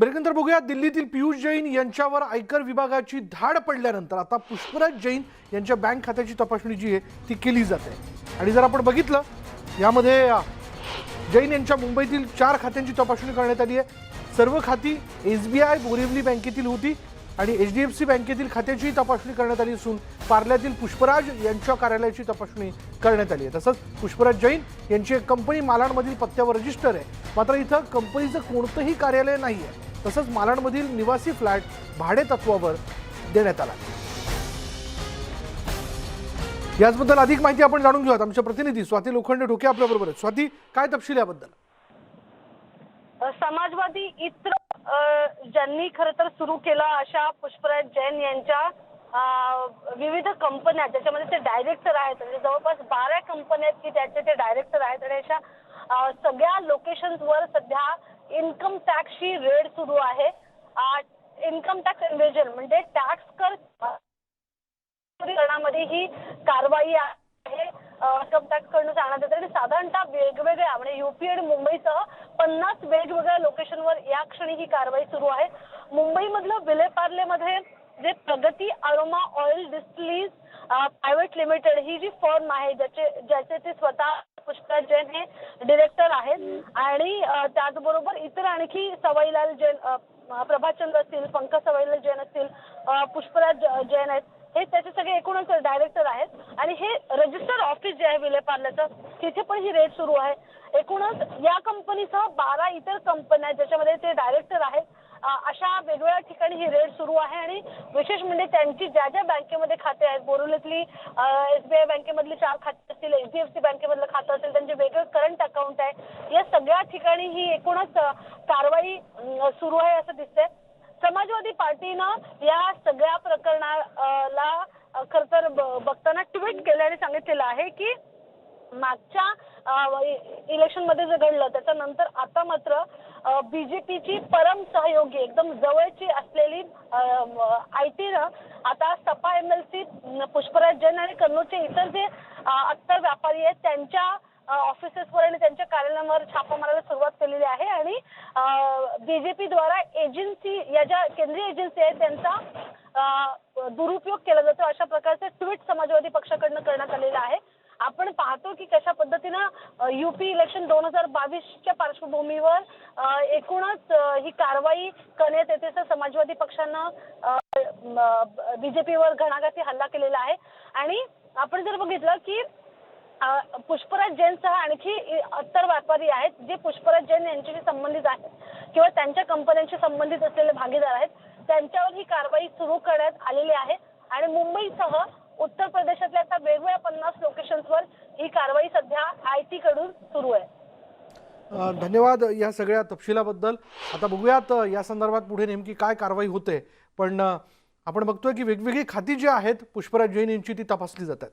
ब्रेकनंतर बघूया दिल्लीतील पियुष जैन यांच्यावर आयकर विभागाची धाड पडल्यानंतर आता पुष्पराज जैन यांच्या बँक खात्याची तपासणी जी आहे ती केली जाते. आणि जर आपण बघितलं यामध्ये जैन यांच्या मुंबईतील चार खात्यांची तपासणी करण्यात आली आहे. सर्व खाती एस बी आय बोरिवली बँकेतील होती आणि एच डी एफ सी बँकेतील खात्याचीही तपासणी करण्यात आली असून पार्ल्यातील पुष्पराज यांच्या कार्यालयाची तपासणी करण्यात आली आहे. तसंच पुष्पराज जैन यांची एक कंपनी मालाडमधील पत्त्यावर रजिस्टर आहे. मात्र इथं कंपनीचं कोणतंही कार्यालय नाही आहे तसंच मालाडमधील निवासी फ्लॅट भाडे तत्वावर देण्यात आला. याचबद्दल अधिक माहिती आपण जाणून घेऊयात. आमच्या प्रतिनिधी स्वाती लोखंडे डोके आपल्याबरोबर आहेत. स्वाती काय तपशील याबद्दल? समाजवादी इत्र ज्यांनी खरं तर सुरू केला अशा पुष्पराज जैन यांच्या विविध कंपन्या ज्याच्यामध्ये ते डायरेक्टर आहेत. म्हणजे जवळपास बारा कंपन्या आहेत की त्याचे ते डायरेक्टर आहेत आणि अशा सगळ्या लोकेशन्सवर सध्या इन्कम टॅक्सची रेड सुरू आहे. इन्कम टॅक्स इन्व्हेजन म्हणजे टॅक्स कर करण्यामध्ये ही कारवाई आहे. इन्कम टॅक्स करणं सांगण्यात येते आणि साधारणतः वेगवेगळ्या म्हणजे युपी आणि मुंबईसह पन्नास वेगवेगळ्या लोकेशनवर या क्षणी ही कारवाई सुरू आहे. मुंबईमधलं विलेपार्लेमध्ये जे Pragati aroma oil distilleries private limited ही जी फर्म आहे ज्याचे ज्याचे ते स्वतः पुष्पराज जैन हे डिरेक्टर आहेत. आणि त्याचबरोबर इतर आणखी सवाईलाल जैन प्रभाचंद्र असतील पंकज सवाईलाल जैन असतील पुष्पराज जैन आहेत. हे त्याचे सगळे एकूणच डायरेक्टर आहेत. आणि हे रजिस्टर ऑफिस जे आहे विलेपार्ल्याचं तिथे पण ही रेड सुरू आहे. एकूणच या कंपनीसह बारा इतर कंपन्या ज्याच्यामध्ये ते डायरेक्टर आहेत. अशा वेगवेगळ्या ठिकाणी ही रेड सुरू आहे आणि विशेष म्हणजे त्यांची ज्या ज्या बँकेमध्ये खाते आहेत बोरिवलीतली एसबीआय बँकेमधली चार खाते असतील एच डी एफ सी बँकेमधलं खातं असेल त्यांचे वेगळं करंट अकाउंट आहे या सगळ्या ठिकाणी ही एकूणच कारवाई सुरू आहे असं दिसतंय. समाजवादी पार्टीनं या सगळ्या प्रकरणाला खर तर बघताना ट्विट केलं आणि सांगितलेलं आहे की मागच्या इलेक्शनमध्ये जे घडलं त्याच्यानंतर आता मात्र बीजेपीची परम सहयोगी एकदम जवळची असलेली आयटीनं आता सपा M L C Pushpraj Jain आणि कन्नूरचे इतर जे अत्तर व्यापारी आहेत त्यांच्या ऑफिसेसवर आणि त्यांच्या कार्यालयांवर छापा मारायला सुरुवात केलेली आहे आणि बीजेपी द्वारा एजन्सी या ज्या केंद्रीय एजन्सी आहेत त्यांचा दुरुपयोग केला जातो. अशा प्रकारचे ट्विट समाजवादी पक्षाकडनं करण्यात आलेलं आहे. आपण पाहतो की कशा पद्धतीनं युपी इलेक्शन दोन हजार बावीसच्या पार्श्वभूमीवर एकूणच ही कारवाई करण्यात येते तर समाजवादी पक्षानं बीजेपीवर घणाघाती हल्ला केलेला आहे. आणि आपण जर बघितलं की पुष्पराज पुष्पराज जैनसह आणखी अत्तर इतर व्यापारी आहेत जे पुष्पराज जैन यांच्याशी संबंधित आहेत किंवा त्यांच्या कंपन्यांशी संबंधित असलेले भागीदार आहेत त्यांच्यावर ही कारवाई सुरू करण्यात आलेली आहे. आणि मुंबईसह उत्तर प्रदेशातल्या आता वेगवेगळ्या पन्नास लोकेशन्सवर ही कारवाई सध्या आय टी कडून सुरू आहे. धन्यवाद या सगळ्या तपशिलाबद्दल. आता बघूयात या संदर्भात पुढे नेमकी काय कारवाई होते. पण आपण बघतोय की वेगवेगळी खाती जी आहेत पुष्पराज जैन यांची ती तपासली जातात.